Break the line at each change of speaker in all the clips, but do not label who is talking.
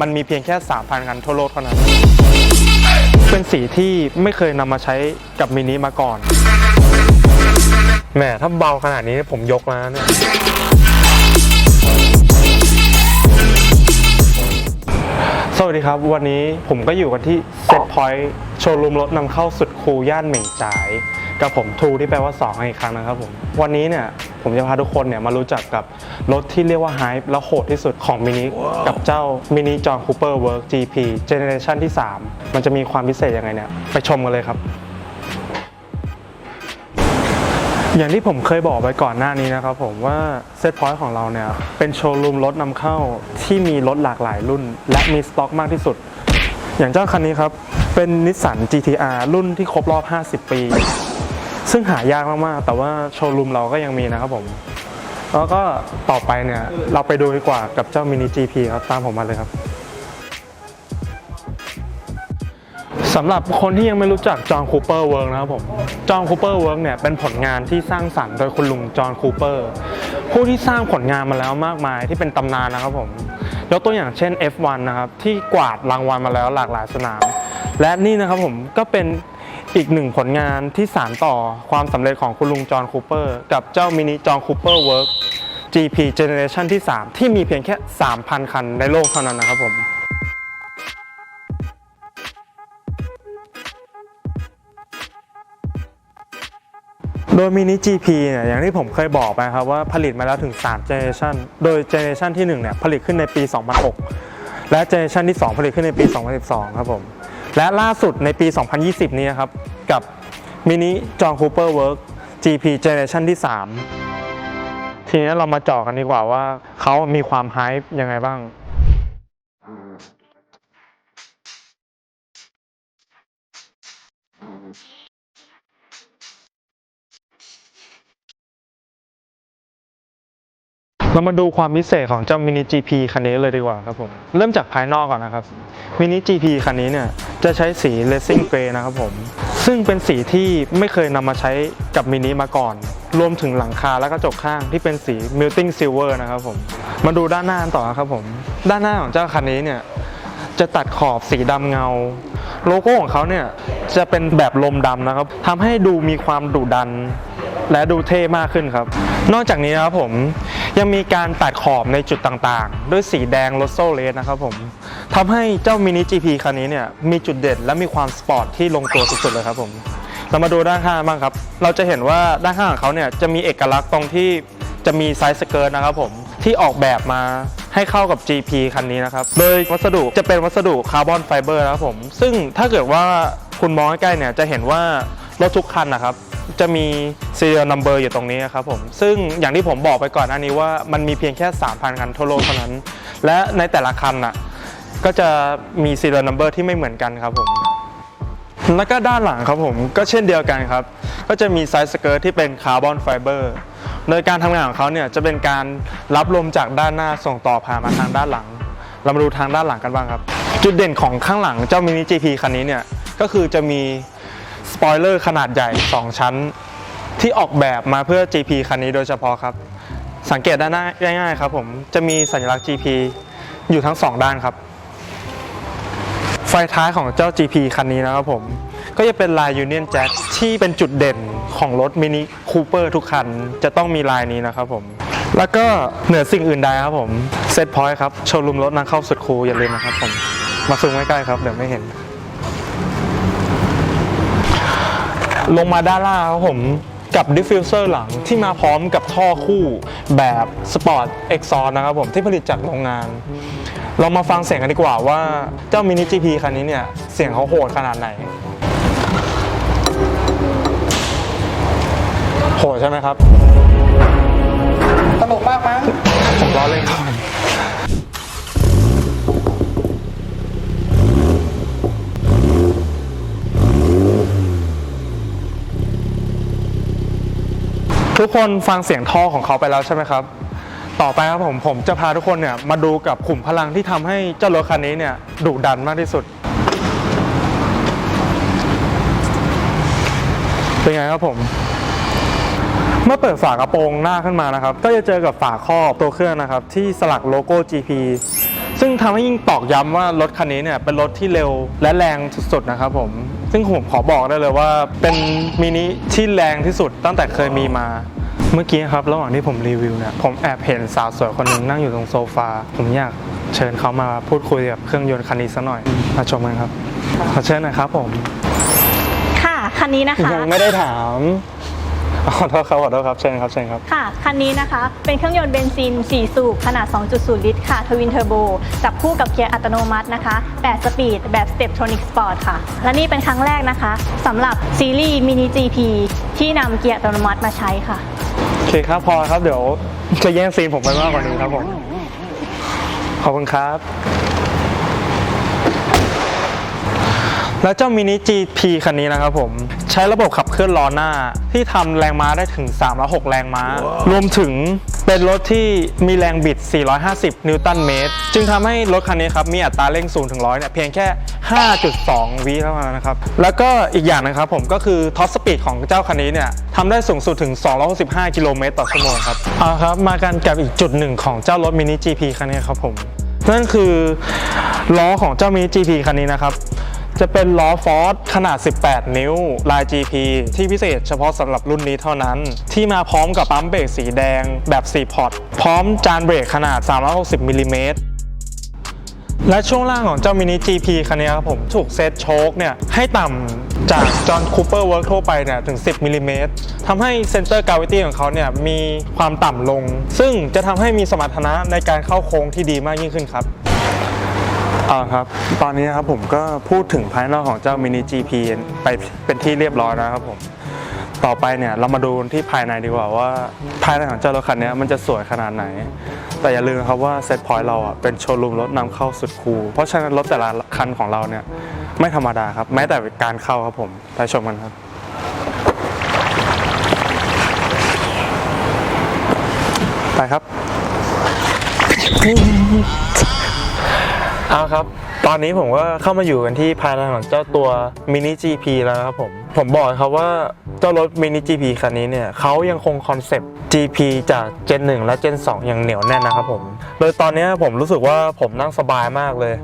มันมีเพียงแค่ 3,000 คันทั่วโลกเท่านั้น เป็นสีที่ไม่เคยนำมาใช้กับมินิมาก่อน แหมถ้าเบาขนาดนี้ผมยกแล้วนะเนี่ย สวัสดีครับ วันนี้ผมก็อยู่กันที่เซ็ตพอยต์โชว์รูมรถนำเข้าสุดคูลย่านเหม่งจ่าย กับผมทูที่แปลว่า2อีกครั้งนะครับผมวันนี้เนี่ยผมจะพาทุกคนเนี่ยมารู้จักกับรถที่เรียกว่าไฮป์และโหดที่สุดของมินิกับเจ้ามินิจอห์นคูเปอร์เวิร์ก GP Generation ที่ 3 มันจะมีความพิเศษยังไงเนี่ยไปชมกันเลยครับอย่างที่ผมเคยบอกไปก่อนหน้านี้นะครับผมว่าเซตพอยต์ของเราเนี่ยเป็นโชว์รูมรถนำเข้าที่มีรถหลากหลายรุ่น และมีสต็อกมากที่สุด อย่างเจ้าคันนี้ครับ เป็นนิสสัน GTR รุ่นที่ครบรอบ 50 ปี ซึ่งหายากมากๆ แต่ว่าโชว์รูมเราก็ยังมีนะครับผม แล้วก็ต่อไปเนี่ย เราไปดูดีกว่ากับเจ้ามินิ GP ครับ ตามผมมาเลยครับสำหรับคนที่ยังไม่รู้จักจอห์นคูเปอร์เวิร์กนะครับผม จอห์นคูเปอร์เวิร์กเนี่ยเป็นผลงานที่สร้างสรรค์โดยคุณลุงจอห์นคูเปอร์ ผู้ที่สร้างผลงานมาแล้วมากมายที่เป็นตำนานนะครับผม ยกตัวอย่างเช่น F1 นะครับ ที่กวาดรางวัลมาแล้วหลากหลายสนาม และนี่นะครับผมก็เป็น อีกหนึ่งผลงานที่สานต่อความสำเร็จของคุณลุงจอห์นคูเปอร์กับเจ้ามินิจอห์นคูเปอร์เวิร์ก GP Generation ที่ 3 ที่มีเพียงแค่ 3,000 คันในโลกเท่านั้นนะครับผมโดยมินิ GP เนี่ยอย่างที่ผมเคยบอกไปครับว่าผลิตมาแล้วถึง3 Generation โดย Generation ที่1เนี่ยผลิตขึ้นในปี 2006 และ Generation ที่ 2 ผลิตขึ้นในปี 2012 ครับผม และล่าสุดในปี 2020 นี้ครับ กับมินิจอห์นคูเปอร์เวิร์ก GP Generation ที่ 3 ทีนี้เรามาเจาะกันดีกว่าว่าเขามีความไฮป์ยังไงบ้าง เรามาดูความพิเศษของเจ้ามินิ GP คันนี้เลยดีกว่าครับผม เริ่มจากภายนอกก่อนนะครับมินิ GP คันนี้เนี่ยจะใช้สี Racing Grey นะครับผม ซึ่งเป็นสีที่ไม่เคยนำมาใช้กับมินิมาก่อน รวมถึงหลังคาและกระจกข้างที่เป็นสี Melting Silver นะครับผม มาดูด้านหน้าต่อครับผม ด้านหน้าของเจ้าคันนี้เนี่ยจะตัดขอบสีดำเงา โลโก้ของเขาเนี่ยจะเป็นแบบลมดำนะครับทำให้ดูมีความดุดันและดูเท่มากขึ้นครับ นอกจากนี้นะครับผม ยังมีการตัดขอบในจุดต่างๆ ด้วยสีแดงรถโซเลสนะครับผมทำให้เจ้ามินิ GP คันนี้เนี่ยมีจุดเด่นและมีความสปอร์ตที่ลงตัวสุดๆเลยครับผมเรามาดูด้านข้างบ้างครับ เราจะเห็นว่าด้านข้างของเขาเนี่ยจะมีเอกลักษณ์ตรงที่จะมีไซส์สเกิร์ตนะครับผมที่ออกแบบมาให้เข้ากับ GP คันนี้นะครับ โดยวัสดุจะเป็นวัสดุคาร์บอนไฟเบอร์นะครับผม ซึ่งถ้าเกิดว่าคุณมองใกล้ๆเนี่ยจะเห็นว่ารถทุกคันนะครับ จะมี serial number อยู่ตรงนี้ครับผม ซึ่งอย่างที่ผมบอกไปก่อนหน้านี้ว่ามันมีเพียงแค่ 3,000 คันทั่วโลกเท่านั้น และในแต่ละคันน่ะก็จะมี serial number ที่ไม่เหมือนกันครับผมแล้วก็ด้านหลังครับผมก็เช่นเดียวกันครับ ก็จะมีไซส์สเกิร์ตที่เป็นคาร์บอนไฟเบอร์โดยการทำงานของเขาเนี่ยจะเป็นการรับลมจากด้านหน้าส่งต่อผ่านมาทางด้านหลัง เรามาดูทางด้านหลังกันบ้างครับ จุดเด่นของข้างหลังเจ้ามินิ GP คันนี้เนี่ยก็คือจะมี สปอยเลอร์ขนาดใหญ่ 2 ชั้น ที่ออกแบบมาเพื่อ GP คันนี้โดยเฉพาะครับ สังเกตได้ง่ายๆครับผมจะมีสัญลักษณ์ GP อยู่ทั้งสองด้านครับ ไฟท้ายของเจ้า GP คันนี้นะครับผม ก็จะเป็นลาย Union Jack ที่เป็นจุดเด่นของรถมินิคูเปอร์ทุกคัน จะต้องมีลายนี้นะครับผมแล้วก็เหนือสิ่งอื่นใดครับผมเซตพอยต์ครับ โชว์รูมรถนำเข้าสุดคูลอย่าลืมนะครับผม มาซูมใกล้ๆครับ เดี๋ยวไม่เห็น ลงมาด้านล่างครับผมกับดิฟฟิวเซอร์หลังที่มาพร้อมกับท่อคู่แบบสปอร์ตเอ็กซอนนะครับผมที่ผลิตจากโรงงาน เรามาฟังเสียงกันดีกว่าว่าเจ้ามินิ GP คันนี้เนี่ย เสียงเขาโหดขนาดไหน โหดใช่ไหมครับ
ตลกมากมั้ง
ผมล้อเล่นครับ ทุกคนฟังเสียงท่อของเขาไปแล้วใช่ไหมครับ ต่อไปครับผมผมจะพาทุกคนเนี่ยมาดูกับขุมพลังที่ทำให้เจ้ารถคันนี้เนี่ยดุดันมากที่สุด เป็นไงครับผม เมื่อเปิดฝากระโปรงหน้าขึ้นมานะครับ ก็จะเจอกับฝาครอบตัวเครื่องนะครับ ที่สลักโลโก้ GP ซึ่งซึ่งทำให้ยิ่งตอกย้ำว่ารถคันนี้เนี่ยเป็นรถที่เร็วและแรงสุดๆนะครับผม ซึ่งผมขอบอกได้เลยว่าเป็นมินิที่แรงที่สุดตั้งแต่เคยมีมาเมื่อกี้ครับระหว่างที่ผมรีวิวเนี่ยผมแอบเห็นสาวสวยคนหนึ่งนั่งอยู่ตรงโซฟา ผมอยากเชิญเขามาพูดคุยกับเครื่องยนต์คันนี้สักหน่อยมาชมกันครับ ขอเชิญหนะครับผม
ค่ะ คันนี้นะคะ
ยังไม่ได้ถาม ขอโทษครับขอโทษครับเชิญครับเชิญครับ
ค่ะ คันนี้นะคะเป็นเครื่องยนต์เบนซิน 4 สูบ ขนาด 2.0 ลิตรค่ะ ทวินเทอร์โบ จับคู่กับเกียร์อัตโนมัตินะคะ 8 สปีด แบบ Steptronic Sport ค่ะ และนี่เป็นครั้งแรกนะคะสำหรับซีรีส์ Mini GP ที่นำเกียร์อัตโนมัติมาใช้ค่ะ
โอเคครับพอครับเดี๋ยวจะแย่งซีนผมไปมากกว่านี้ครับผม ขอบคุณครับ แล้วเจ้ามินิ GP คันนี้นะครับผม ใช้ระบบขับเคลื่อนล้อหน้า ที่ทำแรงม้าได้ถึง306แรงม้า รวมถึงเป็นรถที่มีแรงบิด 450 นิวตันเมตร จึงทำให้รถคันนี้ครับ มีอัตราเร่ง0ถึง100เนี่ยเพียงแค่ 5.2 วิเท่านั้นนะครับ แล้วก็อีกอย่างนะครับผมก็คือท็อปสปีดของเจ้าคันนี้เนี่ยทำได้สูงสุดถึง 265 กิโลเมตรต่อชั่วโมงครับเอาครับ มากันกับอีกจุดหนึ่งของเจ้ารถมินิ GP คันนี้ครับผมนั่นคือล้อของเจ้ามินิ GP คันนี้นะครับ จะเป็นล้อฟอร์ดขนาด 18 นิ้ว ลาย GP ที่พิเศษเฉพาะสำหรับรุ่นนี้เท่านั้น ที่มาพร้อมกับปั๊มเบรกสีแดงแบบ 4 พอร์ต พร้อมจานเบรกขนาด 360มิลลิเมตรและช่วงล่างของเจ้ามินิ GP คันนี้ครับผมถูกเซตโชคเนี่ยให้ต่ำจากจอห์นคูเปอร์เวิร์กทั่วไปเนี่ยถึง 10มิลลิเมตรทำให้เซนเตอร์กาวิตี้ของเขาเนี่ยมีความต่ำลง ซึ่งจะทำให้มีสมรรถนะในการเข้าโค้งที่ดีมากยิ่งขึ้นครับ อ่าครับ ตอนนี้นะครับผมก็พูดถึงภายนอกของเจ้า Mini GP ไปเป็นที่เรียบร้อยนะครับผม ต่อไปเนี่ยเรามาดูที่ภายในดีกว่าว่าภายในของเจ้ารถคันนี้มันจะสวยขนาดไหน แต่อย่าลืมนะครับว่าเซ็ตพอยต์เราอะเป็นโชว์รูมรถนำเข้าสุดคูลเพราะฉะนั้นรถแต่ละคันของเราเนี่ยไม่ธรรมดาครับ แม้แต่การเข้าครับผมไปชมกันครับไปครับ เอาครับ ตอนนี้ผมก็เข้ามาอยู่กันที่ภายในของเจ้าตัว Mini GP แล้วครับผม ผมบอกครับว่าเจ้ารถ Mini GP คันนี้เนี่ยเขายังคงคอนเซปต์ GP จาก Gen 1 และ Gen 2 อย่างเหนียวแน่นนะครับผม โดยตอนนี้ผมรู้สึกว่าผมนั่งสบายมากเลย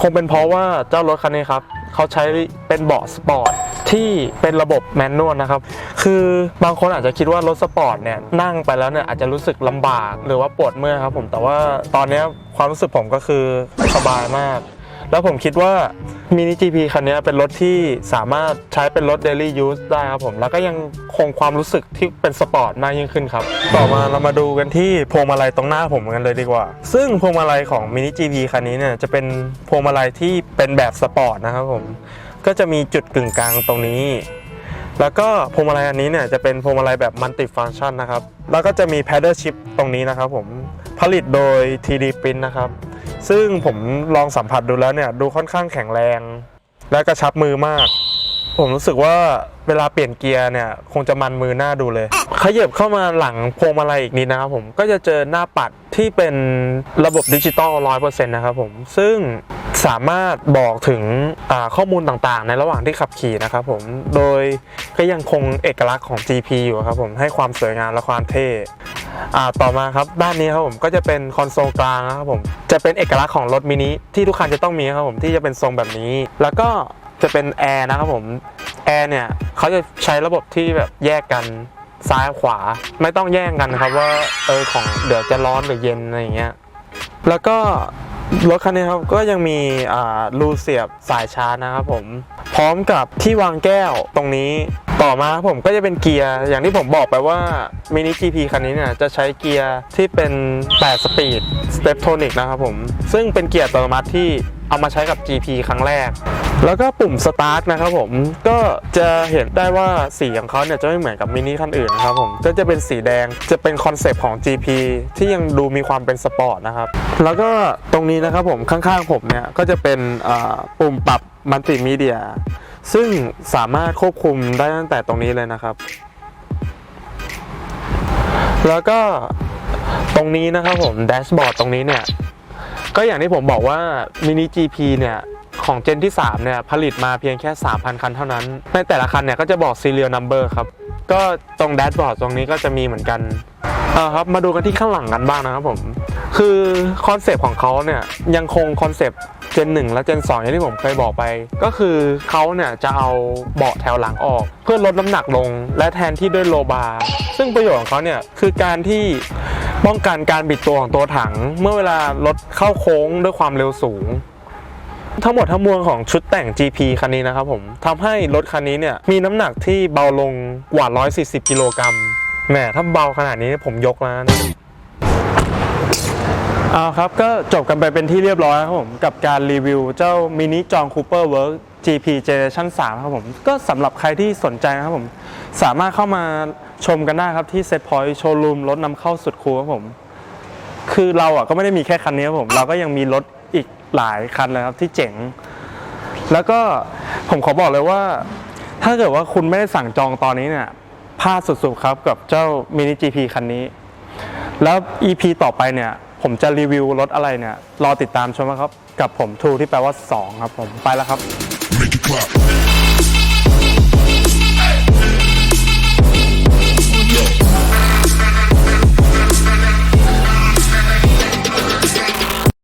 คงเป็นเพราะว่าเจ้ารถคันนี้ครับ เขาใช้เป็นเบาะสปอร์ตที่เป็นระบบแมนนวลนะครับ คือบางคนอาจจะคิดว่ารถสปอร์ตเนี่ยนั่งไปแล้วเนี่ยอาจจะรู้สึกลำบากหรือว่าปวดเมื่อยครับผมแต่ว่าตอนนี้ความรู้สึกผมก็คือสบายมาก แล้วผมคิดว่า Mini GP คันนี้เป็นรถที่สามารถใช้เป็นรถ daily use ได้ครับผม แล้วก็ยังคงความรู้สึกที่เป็นสปอร์ตมากยิ่งขึ้นครับ ต่อมาเรามาดูกันที่พวงมาลัยตรงหน้าผมกันเลยดีกว่า ซึ่งพวงมาลัยของ Mini GP คันนี้เนี่ยจะเป็นพวงมาลัยที่เป็นแบบสปอร์ตนะครับผม ก็จะมีจุดกึ่งกลางตรงนี้ แล้วก็พวงมาลัยอันนี้เนี่ยจะเป็นพวงมาลัยแบบมัลติฟังชันนะครับ แล้วก็จะมี paddle shift ตรงนี้นะครับผม ผลิตโดย TD Print นะครับ ซึ่งผมลองสัมผัสดูแล้วเนี่ยดูค่อนข้างแข็งแรง และกระชับมือมาก ผมรู้สึกว่าเวลาเปลี่ยนเกียร์เนี่ยคงจะมันมือหน้าดูเลย ขยับเข้ามาหลังพวงมาลัยอีกนิดนะครับผมก็จะเจอหน้าปัดที่เป็นระบบดิจิตอล100%นะครับผมซึ่งสามารถบอกถึงข้อมูลต่างๆ ในระหว่างที่ขับขี่นะครับผม โดยก็ยังคงเอกลักษณ์ของ GP อยู่ครับผม ให้ความสวยงามและความเท่ อ่าต่อมาครับด้านนี้ครับผมก็จะเป็นคอนโซลกลางนะครับผมจะเป็นเอกลักษณ์ของรถมินิที่ทุกคันจะต้องมีครับผมที่จะเป็นทรงแบบนี้ แล้วก็จะเป็นแอร์นะครับผมแอร์เนี่ยเขาจะใช้ระบบที่แบบแยกกันซ้ายขวาไม่ต้องแย่งกันครับว่าเออของเดี๋ยวจะร้อนหรือเย็นอะไรอย่างเงี้ยแล้วก็รถคันนี้ครับก็ยังมีอ่ารูเสียบสายชาร์จนะครับผมพร้อมกับที่วางแก้วตรงนี้ ต่อมาครับผมก็จะเป็นเกียร์อย่างที่ผมบอกไปว่ามินิ GP คันนี้เนี่ยจะใช้เกียร์ที่เป็น 8 สปีดสเตปโทนิกนะครับผม ซึ่งเป็นเกียร์อัตโนมัติที่ เอามาใช้กับ GP ครั้งแรก แล้วก็ปุ่ม Start นะครับผมก็จะเห็นได้ว่าสีของเขาเนี่ยจะไม่เหมือนกับมินิคันอื่นนะครับผมก็จะเป็นสีแดงจะเป็นคอนเซปต์ของ GP ที่ยังดูมีความเป็นสปอร์ตนะครับแล้วก็ตรงนี้นะครับผมข้างๆผมเนี่ยก็จะเป็นปุ่มปรับมัลติมีเดียซึ่งสามารถควบคุมได้ตั้งแต่ตรงนี้เลยนะครับ แล้วก็ตรงนี้นะครับผมแดชบอร์ดตรงนี้เนี่ย ก็อย่างที่ผมบอกว่า Mini GP เนี่ยของเจนที่ 3 เนี่ย ผลิตมาเพียงแค่ 3,000 คันเท่านั้น ในแต่ละคันเนี่ย ก็จะบอก serial number ครับ ก็ตรงแดชบอร์ดตรงนี้ก็จะมีเหมือนกันเอาครับมาดูกันที่ข้างหลังกันบ้างนะครับผม คือคอนเซปต์ของเขาเนี่ย ยังคงคอนเซปต์เจน 1 และเจน 2 อย่างที่ผมเคยบอกไป ก็คือเขาเนี่ย จะเอาเบาะแถวหลังออก เพื่อลดน้ำหนักลง และแทนที่ด้วยโลบาร์ซึ่งประโยชน์ของเขาเนี่ยคือการที่ ป้องกันการบิดตัวของตัวถัง เมื่อเวลารถเข้าโค้งด้วยความเร็วสูง ทั้งหมดทั้งมวลของชุดแต่ง GP คันนี้นะครับผมทำให้รถคันนี้เนี่ยมีน้ำหนักที่เบาลงกว่า 140 กิโลกรัมแหมถ้าเบาขนาดนี้ผมยกแล้วนะเอาครับ ก็จบกันไปเป็นที่เรียบร้อยครับผม กับการรีวิวเจ้ามินิจองคูเปอร์เวิร์ก GP Generation 3 ครับผม ก็สำหรับใครที่สนใจนะครับผม สามารถเข้ามา ชมกันได้ครับที่ Set Point Showroom รถนำเข้าสุดคูลครับผม คือเราอะก็ไม่ได้มีแค่คันนี้ครับผม เราก็ยังมีรถอีกหลายคันเลยครับที่เจ๋ง แล้วก็ผมขอบอกเลยว่า ถ้าเกิดว่าคุณไม่ได้สั่งจองตอนนี้เนี่ยพลาดสุดๆครับกับเจ้ามินิ GP คันนี้ แล้ว EP ต่อไปเนี่ย ผมจะรีวิวรถอะไรเนี่ย รอติดตามชมนะครับ กับผมทูที่แปลว่า 2 ครับผมไปแล้วครับ
Make.